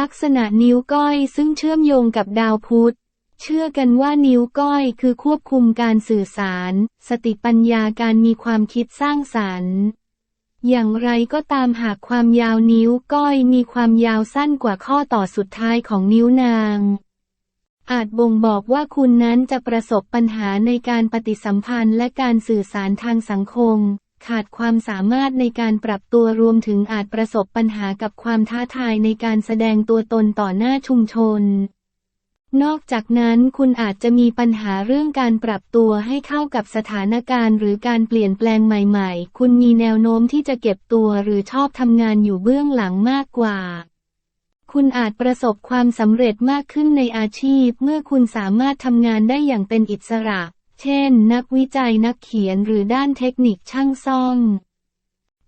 ลักษณะนิ้วก้อยซึ่งเชื่อมโยงกับดาวพุธ เชื่อกันว่านิ้วก้อยคือควบคุมการสื่อสาร สติปัญญาการมีความคิดสร้างสรรค์ อย่างไรก็ตามหากความยาวนิ้วก้อยมีความยาวสั้นกว่าข้อต่อสุดท้ายของนิ้วนาง อาจบ่งบอกว่าคุณนั้นจะประสบปัญหาในการปฏิสัมพันธ์และการสื่อสารทางสังคม ขาดความสามารถในการปรับตัวรวมถึงอาจประสบปัญหากับความท้าทายในการแสดงตัวตนต่อหน้าชุมชน นอกจากนั้นคุณอาจจะมีปัญหาเรื่องการปรับตัวให้เข้ากับสถานการณ์หรือการเปลี่ยนแปลงใหม่ๆ คุณมีแนวโน้มที่จะเก็บตัวหรือชอบทำงานอยู่เบื้องหลังมากกว่าคุณอาจประสบความสำเร็จมากขึ้นในอาชีพ เมื่อคุณสามารถทำงานได้อย่างเป็นอิสระ เช่น นักวิจัยนักเขียนหรือด้านเทคนิคช่างซ่อม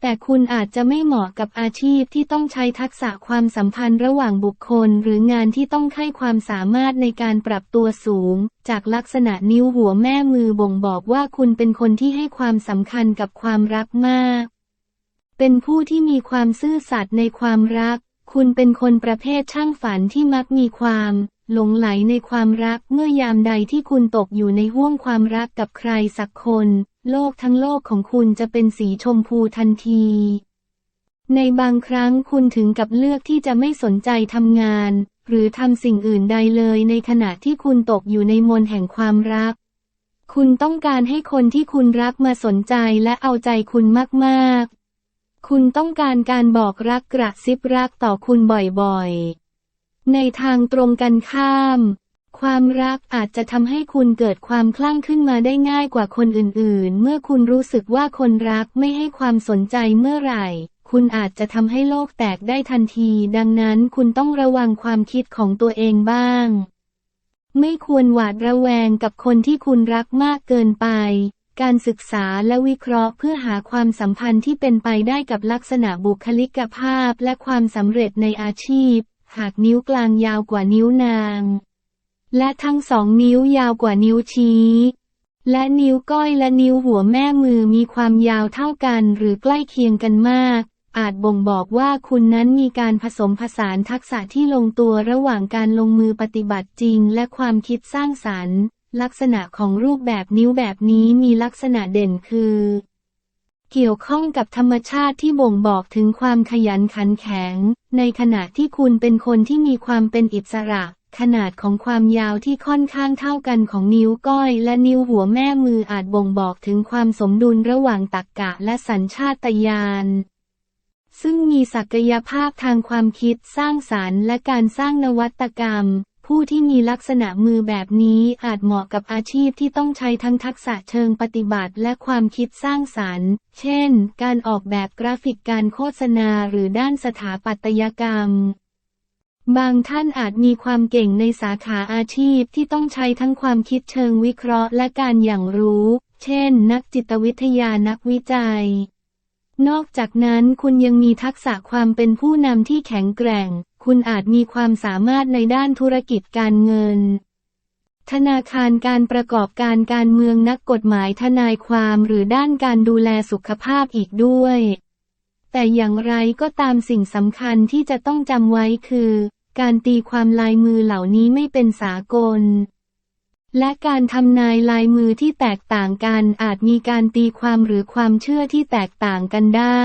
แต่คุณอาจจะไม่เหมาะกับอาชีพที่ต้องใช้ทักษะความสัมพันธ์ระหว่างบุคคล หรืองานที่ต้องให้ความสามารถในการปรับตัวสูง จากลักษณะนิ้วหัวแม่มือบ่งบอกว่าคุณเป็นคนที่ให้ความสำคัญกับความรักมาก เป็นผู้ที่มีความซื่อสัตย์ในความรัก คุณเป็นคนประเภทช่างฝันที่มักมีความ หลงไหลในความรักเมื่อยามใดที่คุณตกอยู่ในห่วงความรักกับใครสักคน โลกทั้งโลกของคุณจะเป็นสีชมพูทันที ในบางครั้งคุณถึงกับเลือกที่จะไม่สนใจทำงาน หรือทำสิ่งอื่นใดเลยในขณะที่คุณตกอยู่ในมนแห่งความรัก คุณต้องการให้คนที่คุณรักมาสนใจและเอาใจคุณมาก ๆ คุณต้องการการบอกรักกระซิบรักต่อคุณบ่อยๆ ในทางตรงกันข้าม ความรักอาจจะทำให้คุณเกิดความคลั่งขึ้นมาได้ง่ายกว่าคนอื่นๆ เมื่อคุณรู้สึกว่าคนรักไม่ให้ความสนใจเมื่อไหร่ คุณอาจจะทำให้โลกแตกได้ทันที ดังนั้นคุณต้องระวังความคิดของตัวเองบ้าง ไม่ควรหวาดระแวงกับคนที่คุณรักมากเกินไป การศึกษาและวิเคราะห์เพื่อหาความสัมพันธ์ที่เป็นไปได้กับลักษณะบุคลิกภาพและความสำเร็จในอาชีพ หากนิ้วกลางยาวกว่านิ้วนาง และทั้งสองนิ้วยาวกว่านิ้วชี้ และนิ้วก้อยและนิ้วหัวแม่มือมีความยาวเท่ากันหรือใกล้เคียงกันมาก อาจบ่งบอกว่าคุณนั้นมีการผสมผสานทักษะที่ลงตัวระหว่างการลงมือปฏิบัติจริง และความคิดสร้างสรรค์ ลักษณะของรูปแบบนิ้วแบบนี้มีลักษณะเด่นคือ เกี่ยวข้องกับธรรมชาติที่บ่งบอกถึงความขยันขันแข็ง ในขณะที่คุณเป็นคนที่มีความเป็นอิสระ ขนาดของความยาวที่ค่อนข้างเท่ากันของนิ้วก้อยและนิ้วหัวแม่มืออาจบ่งบอกถึงความสมดุลระหว่างตรรกะและสัญชาตญาณซึ่งมีศักยภาพทางความคิดสร้างสารรค์และการสร้างนวัตกรรม ผู้ที่มีลักษณะมือแบบนี้อาจเหมาะกับอาชีพที่ต้องใช้ทั้งทักษะเชิงปฏิบัติและความคิดสร้างสรรค์ เช่น การออกแบบกราฟิกการโฆษณาหรือด้านสถาปัตยกรรม บางท่านอาจมีความเก่งในสาขาอาชีพที่ต้องใช้ทั้งความคิดเชิงวิเคราะห์และการอย่างรู้ เช่น นักจิตวิทยานักวิจัยนอกจากนั้นคุณยังมีทักษะความเป็นผู้นำที่แข็งแกร่ง คุณอาจมีความสามารถในด้านธุรกิจการเงิน ธนาคารการประกอบการการเมืองนักกฎหมายทนายความหรือด้านการดูแลสุขภาพอีกด้วย แต่อย่างไรก็ตามสิ่งสำคัญที่จะต้องจำไว้คือ การตีความลายมือเหล่านี้ไม่เป็นสากลและการทำนายลายมือที่แตกต่างกันอาจมีการตีความหรือความเชื่อที่แตกต่างกันได้